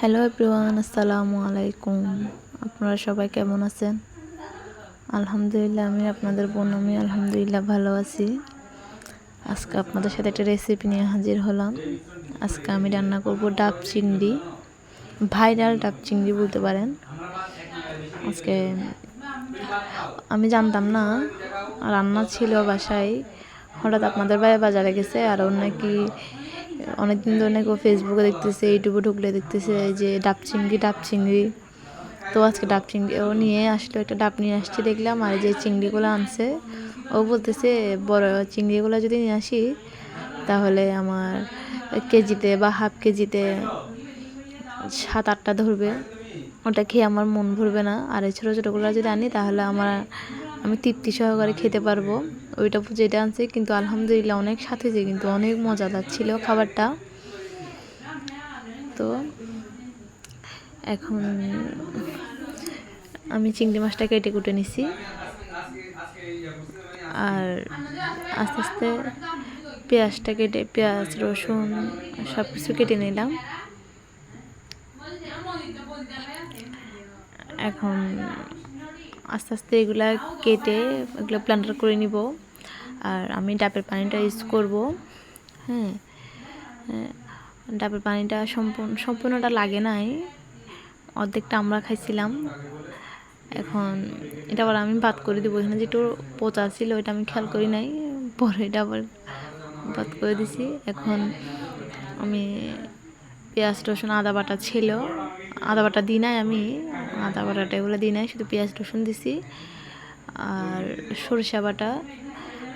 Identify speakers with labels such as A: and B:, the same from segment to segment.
A: Hello everyone আসসালামু আলাইকুম আপনারা সবাই কেমন আছেন? আলহামদুলিল্লাহ, আমি আপনাদের বোন আমি আলহামদুলিল্লাহ ভালো আছি। আজকে আপনাদের সাথে একটা রেসিপি নিয়ে হাজির হলাম। আজকে আমি রান্না করব ডাব চিংড়ি ভাইরাল ডাব চিংড়ি বলতে পারেন। আজকে আমি জানতাম না, রান্না ছিল বাসায়। হঠাৎ আপনাদের বাইরে বাজারে গেছে, আর ওর নাকি অনেকদিন ধরে নাকি ও ফেসবুকে দেখতেছে ইউটিউবে ঢুকলে দেখতেছে যে ডাব চিংড়ি ডাব চিংড়ি। তো আজকে ডাব চিংড়ি ও নিয়ে আসলো, একটা ডাব নিয়ে আসছি দেখলাম, আর যে চিংড়িগুলো আনছে, ও বলতেছে, বড় চিংড়িগুলো যদি নিয়ে আসি, তাহলে আমার কেজিতে বা হাফ কেজিতে সাত আটটা ধরবে। ওটা খেয়ে আমার মন ভরবে না। আর এই ছোটো ছোটোগুলো যদি আনি, তাহলে আমার আমি তৃপ্তি সহকারে খেতে পারব। ওইটা যেটা আনছে কিন্তু আলহামদুলিল্লাহ অনেক সাথে যে কিন্তু অনেক মজাদার ছিল খাবারটা। তো এখন আমি চিংড়ি মাছটা কেটে কুটে নিছি। আর আস্তে আস্তে পেঁয়াজটা কেটে, পেঁয়াজ, রসুন সব কিছু কেটে নিলাম। এখন আস্তে আস্তে এগুলা কেটে এগুলো প্ল্যান্টার করে নিব। আর আমি ডাবের পানিটা ইউজ করব। হ্যাঁ, হ্যাঁ ডাবের পানিটা সম্পূর্ণ সম্পূর্ণটা লাগে নাই। অর্ধেকটা আমরা খাইছিলাম। এখন এটা আবার আমি বাদ করে দিব। এখানে যেটু পচা ছিল ওইটা আমি খেয়াল করি নাই। পরে এটা আবার বাদ করে দিছি। এখন আমি পেঁয়াজ রসুন আদা বাটা ছিল। আদা বাটা দিই নাই আমি, আদা বাটাটা এগুলো দিই নাই, শুধু পেঁয়াজ, রসুন দিছি আর সরিষা বাটা।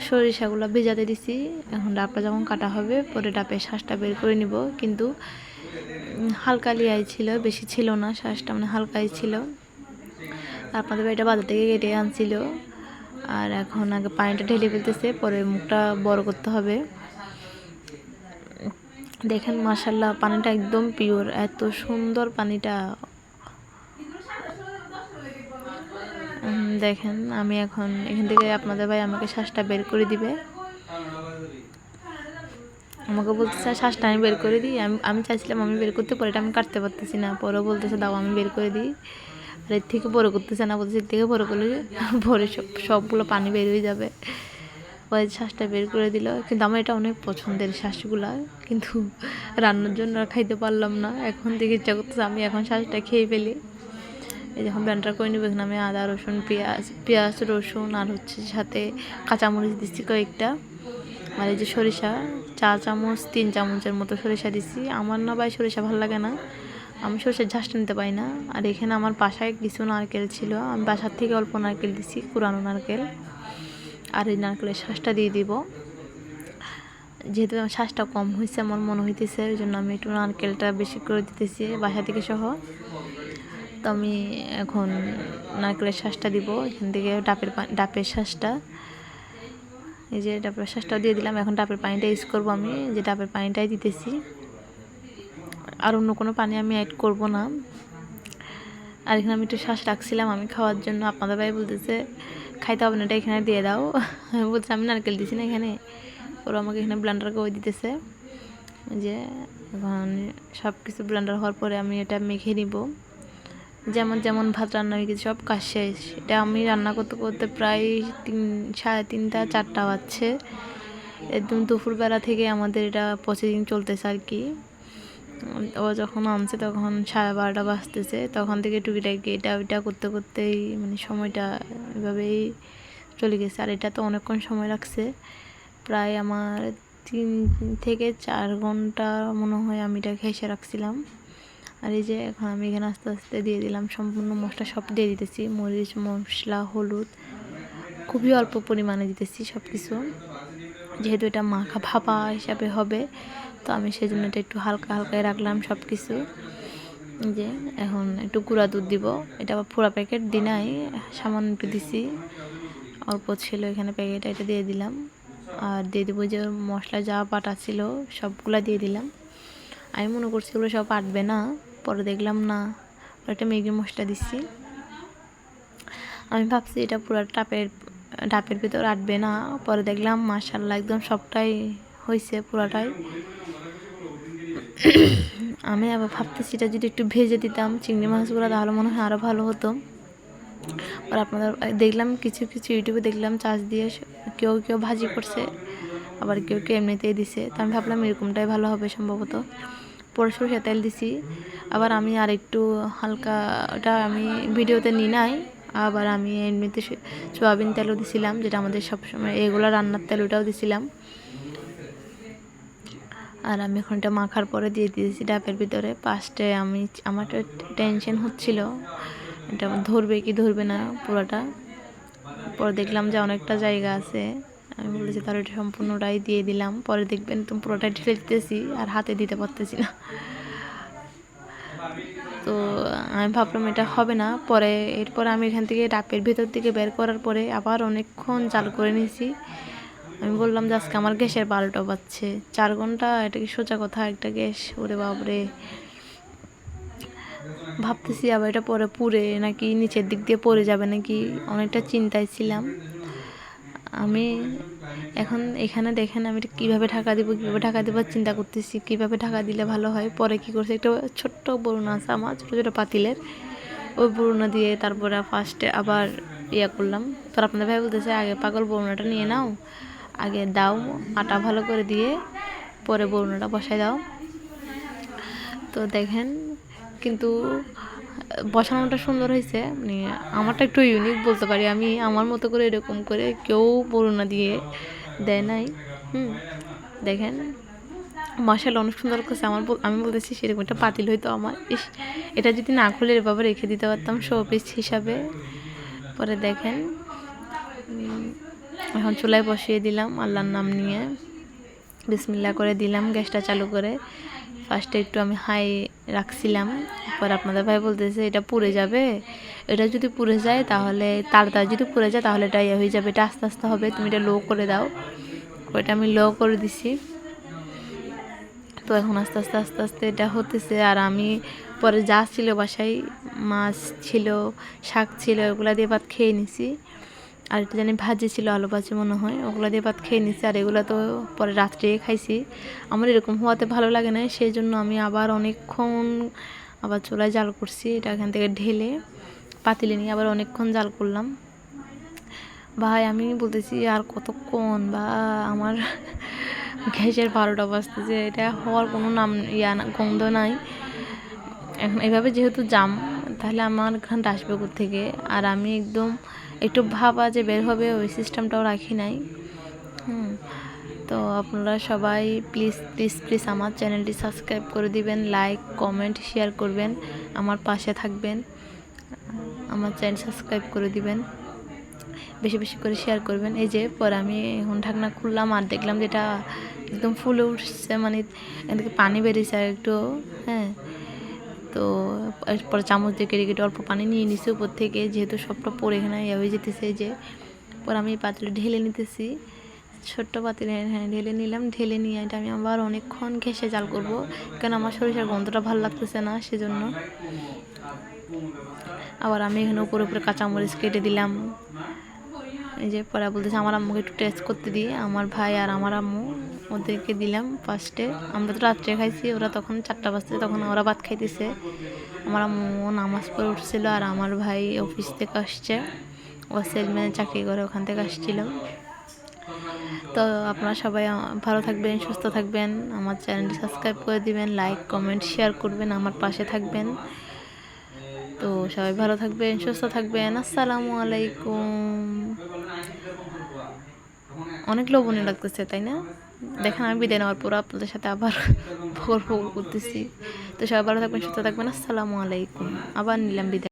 A: সরিষাগুলো ভেজাতে দিছি, এখন ডাবটা যখন কাটা হবে, পরে ডাবের শ্বাসটা বের করে নিব, কিন্তু হালকা লিয়াই ছিল, বেশি ছিল না শ্বাসটা মানে হালকাই ছিল। আপনাদের বাড়িটা বাজার থেকে কেটে আনছিল, আর এখন আগে পানিটা ঢেলে ফেলতেছে, পরে মুখটা বড় করতে হবে। দেখেন মাসাল্লাহ পানিটা একদম পিওর এত সুন্দর পানিটা। দেখেন, আমি এখন এখান থেকে আপনাদের ভাই আমাকে শ্বাসটা বের করে দিবে। আমাকে বলতেছে, শ্বাসটা আমি বের করে দিই, আমি আমি চাইছিলাম আমি বের করতে, পরে আমি কাটতে পারতেছি না। পরেও বলতেছে, দাও, আমি বের করে দিই। আর এর থেকে বড় করতেছে না, বলতেছে, এর থেকে বড় করলে ভরে সব, সবগুলো পানি বের হয়ে যাবে। ওই শ্বাসটা বের করে দিল। কিন্তু আমার এটা অনেক পছন্দের শ্বাসগুলা, কিন্তু রান্নার জন্য আর খাইতে পারলাম না। এখন থেকে ইচ্ছা করতেছে আমি এখন শ্বাসটা খেয়ে ফেলি। এই যখন ব্যান্ডার করে নেব এখানে আমি আদা, রসুন, পেঁয়াজ পেঁয়াজ, রসুন আর হচ্ছে সাথে কাঁচামরিচ দিচ্ছি কয়েকটা। আর এই যে সরিষা, চা চামচ, তিন চামচের মতো সরিষা দিছি আমার না ভাই সরিষা ভালো লাগে না। আমি সরষের ঝাঁসটা নিতে পারি না। আর এখানে আমার বাসায় কিছু নারকেল ছিল। আমি বাসার থেকে অল্প নারকেল দিছি পুরানো নারকেল। আর এই নারকেলের শ্বাসটা দিয়ে দিব। যেহেতু আমার শ্বাসটা কম হয়েছে, আমার মনে হইতেছে, ওই জন্য আমি একটু নারকেলটা বেশি করে দিতেছি বাসা থেকে সহ। তো আমি এখন নারকেলের শ্বাসটা দিব, এখান থেকে ডাবের ডাবের শ্বাসটা। এই যে ডাবের শ্বাসটা দিয়ে দিলাম, এখন ডাবের পানিটা ইউজ করব আমি, যে ডাবের পানিটাই দিতেছি। আর অন্য কোনো পানি আমি অ্যাড করব না। আর এখানে আমি একটু শ্বাস রাখছিলাম, আমি খাওয়ার জন্য, আপনাদের ভাই বলতেছে খাইতে হবে না, এটা এখানে দিয়ে দাও। বলছি, আমি নারকেল দিছি না এখানে। ওরা আমাকে এখানে ব্লান্ডার করে দিতেছে। যে, এখন সব কিছু ব্লান্ডার হওয়ার পরে আমি এটা মেখে নিব। যেমন যেমন ভাত রান্না হয়ে গেছে, সব কাজ শেষ। এটা আমি রান্না করতে করতে প্রায় তিন, সাড়ে তিনটা, চারটা বাজছে। একদম দুপুরবেলা থেকে আমাদের এটা প্রসেসিং চলতেছে আর কি। ও যখন আনছে তখন সাড়ে বারোটা বাজতেছে, তখন থেকে টুকিটাকি এটা ওইটা করতে করতেই মানে সময়টা এভাবেই চলে গেছে। আর এটা তো অনেকক্ষণ সময় লাগছে। প্রায় আমার তিন থেকে চার ঘণ্টা মনে হয় আমি এটা ঘেসে রাখছিলাম। আর এই যে এখন আমি এখানে আস্তে আস্তে দিয়ে দিলাম, সম্পূর্ণ মশলা সব দিয়ে দিতেছি। মরিচ, মশলা, হলুদ, খুবই অল্প পরিমাণে দিতেছি সব কিছু যেহেতু এটা মাখা ভাপা হিসাবে হবে, তো আমি সেই জন্য এটা একটু হালকা হালকায় রাখলাম সব কিছু যে এখন একটু গুঁড়া দুধ দিব। এটা আবার পুরা প্যাকেট দিনাই সামান্য একটু দিছি। অল্প ছিল এখানে প্যাকেট এটা দিয়ে দিলাম। আর দিয়ে দেবো যে মশলা যা বাটা ছিল সবগুলা দিয়ে দিলাম। আমি মনে করছি ওগুলো সব আটবে না, পরে দেখলাম না। একটা ম্যাগি মশলা দিচ্ছি আমি ভাবছি এটা পুরো টাপের ডাপের ভিতর আটবে না। পরে দেখলাম মার্শাল্লাহ একদম সবটাই হয়েছে পুরাটাই। আমি আবার ভাবতেছি এটা যদি একটু ভেজে দিতাম চিংড়ি মাছগুলো তাহলে মনে হয় আরও ভালো হতো। আর আপনাদের, দেখলাম কিছু কিছু ইউটিউবে দেখলাম চাষ দিয়ে কেউ কেউ ভাজি করছে, আবার কেউ কেউ এমনিতেই দিছে। তো আমি ভাবলাম এরকমটাই ভালো হবে সম্ভবত। পরে সরষে তেল দিছি। আবার আমি আর একটু হালকা ওটা আমি ভিডিওতে নিই নাই। আবার আমি এমনিতে সোয়াবিন তেলও দিছিলাম, যেটা আমাদের সবসময় এগুলো রান্নার তেল ওটাও দিছিলাম। আর আমি এখন এটা মাখার পরে দিয়ে দিয়েছি ডাবের ভিতরে। ফার্স্টে আমি আমার টেনশন হচ্ছিল, এটা ধরবে কি ধরবে না পুরোটা। পরে দেখলাম যে অনেকটা জায়গা আছে, আমি বলেছি তাহলে এটা সম্পূর্ণটাই দিয়ে দিলাম। পরে দেখবেন তুমি পুরোটাই ঢেলে দিতেছি, আর হাতে দিতে পারতেছি না। তো আমি ভাবলাম এটা হবে না। পরে এরপর আমি এখান থেকে ডাবের ভিতর থেকে বের করার পরে আবার অনেকক্ষণ জাল করে নিয়েছি। আমি বললাম যে আজকে আমার গ্যাসের বারোটা বাজছে। চার ঘণ্টা, এটা কি সোজা কথা একটা গ্যাস? ওরে বাপরে। ভাবতেছি আবার এটা পরে পুড়ে নাকি নিচের দিক দিয়ে পড়ে যাবে নাকি? অনেকটা চিন্তায় ছিলাম। আমি এখন এখানে দেখেন আমি কীভাবে ঢাকা দিব, কীভাবে ঢাকা দেবার চিন্তা করতেছি, কীভাবে ঢাকা দিলে ভালো হয়, পরে কি করছে, একটা ছোট্ট বরুণা আছে আমার, ছোটো ছোটো পাতিলের। ওই বরুণা দিয়ে তারপরে ফার্স্টে আবার ইয়া করলাম। তোর আপনাদের ভাই বলতেছে, আগে পাগল বরুণাটা নিয়ে নাও, আগে দাও আটা ভালো করে দিয়ে, পরে বরুণাটা বসাই দাও। তো দেখেন, কিন্তু বসানোটা সুন্দর হয়েছে মানে আমারটা একটু ইউনিক বলতে পারি। আমি আমার মতো করে এরকম করে কেউ বরুণা দিয়ে দেয় নাই। হুম, দেখেন মশালা অনেক সুন্দর করছে। আমার আমি বলতেছি সেরকম একটা পাতিল হইতো আমার। ইস, এটা যদি না খুলে এভাবে রেখে দিতে পারতাম শো পিস হিসাবে। পরে দেখেন এখন চুলায় বসিয়ে দিলাম আল্লাহর নাম নিয়ে। বিসমিল্লা করে দিলাম, গ্যাসটা চালু করে। ফার্স্টে একটু আমি হাই রাখছিলাম। পরে আপনাদের ভাই বলতেছে, এটা পুড়ে যাবে। এটা যদি পুড়ে যায় তাহলে, তাড়াতাড়ি যদি পুড়ে যায় তাহলে এটা ইয়ে হয়ে যাবে। এটা আস্তে আস্তে হবে। তুমি এটা লো করে দাও। ওইটা আমি লো করে দিছি। তো এখন আস্তে আস্তে আস্তে আস্তে এটা হতেছে। আর আমি পরে যা ছিল বাসায়, মাছ ছিল, শাক ছিল ওগুলা দিয়ে ভাত খেয়ে নিছি। আর একটা জানি ভাজি ছিল, আলু ভাজি মনে হয়। ওগুলো দিয়ে ভাত খেয়ে নিছি আর এগুলো তো পরে রাত্রে খাইছি। আমার এরকম হওয়াতে ভালো লাগে না সেই জন্য আমি আবার অনেকক্ষণ আবার চুলায় জাল করছি, এটা এখান থেকে ঢেলে পাতিলে নিয়ে আবার অনেকক্ষণ জাল করলাম। ভাই, আমি বলতেছি, আর কতক্ষণ? বা আমার গ্যাসের বারোটা বাজতেছে, এটা হওয়ার কোনো নাম, ইয়া না, গন্ধ নাই। এখন এভাবে যেহেতু জাম, তাহলে আমার ঘানটা আসবে থেকে আর আমি একদম একটু ভাবা যে বের হবে, ওই সিস্টেমটাও রাখি নাই। হুম, তো আপনারা সবাই প্লিজ প্লিজ প্লিজ আমার চ্যানেলটি সাবস্ক্রাইব করে দিবেন লাইক কমেন্ট শেয়ার করবেন, আমার পাশে থাকবেন, আমার চ্যানেল সাবস্ক্রাইব করে দিবেন, বেশি বেশি করে শেয়ার করবেন। এই যে পরে আমি এখন ঢাকনা খুললাম আর দেখলাম যেটা একদম ফুলে উঠছে মানে এদিকে পানি বেরিয়েছে আর একটু হ্যাঁ তো এরপরে চামচ দিয়ে কেটে কেটে অল্প পানি নিয়ে নিছি উপর থেকে, যেহেতু সবটা পরে এখানে হয়ে যেতেছে যে। পরে আমি পাতিলে ঢেলে নিতেছি। ছোট্ট পাতিলে হ্যাঁ ঢেলে নিলাম। ঢেলে নিয়ে এটা আমি আবার অনেকক্ষণ ঘেসে জাল করব কারণ আমার সরিষার গন্ধটা ভালো লাগতেছে না সেজন্য। আবার আমি এখানে উপরে উপরে কাঁচামরিচ কেটে দিলাম। এই যে পরে বলতেছে, আমার আম্মুকে একটু টেস্ট করতে দিয়ে আমার ভাই আর আমার আম্মু ওদেরকে দিলাম ফার্স্টে আমরা তো রাত্রে খাইছি, ওরা তখন চারটা বাজতে, তখন ওরা ভাত খাইতেছে। আমার আম্মু নামাজ পড়ে উঠছিল আর আমার ভাই অফিস থেকে আসছে। ও সেলম্যানে চাকরি করে, ওখান থেকে আসছিল। তো আপনারা সবাই ভালো থাকবেন, সুস্থ থাকবেন। আমার চ্যানেলটি সাবস্ক্রাইব করে দিবেন লাইক কমেন্ট শেয়ার করবেন, আমার পাশে থাকবেন। তো সবাই ভালো থাকবেন, সুস্থ থাকবেন। আসসালামু আলাইকুম। অনেক লোভনীয় লাগতেছে, তাই না? দেখেন আমি বিদায় নেওয়ার পর আপনাদের সাথে আবার ফোর ভোর করতেছি। তো সবাই ভালো থাকবেন, সুস্থ থাকবেন। আসসালামু আলাইকুম। আবার নিলাম বিদায়।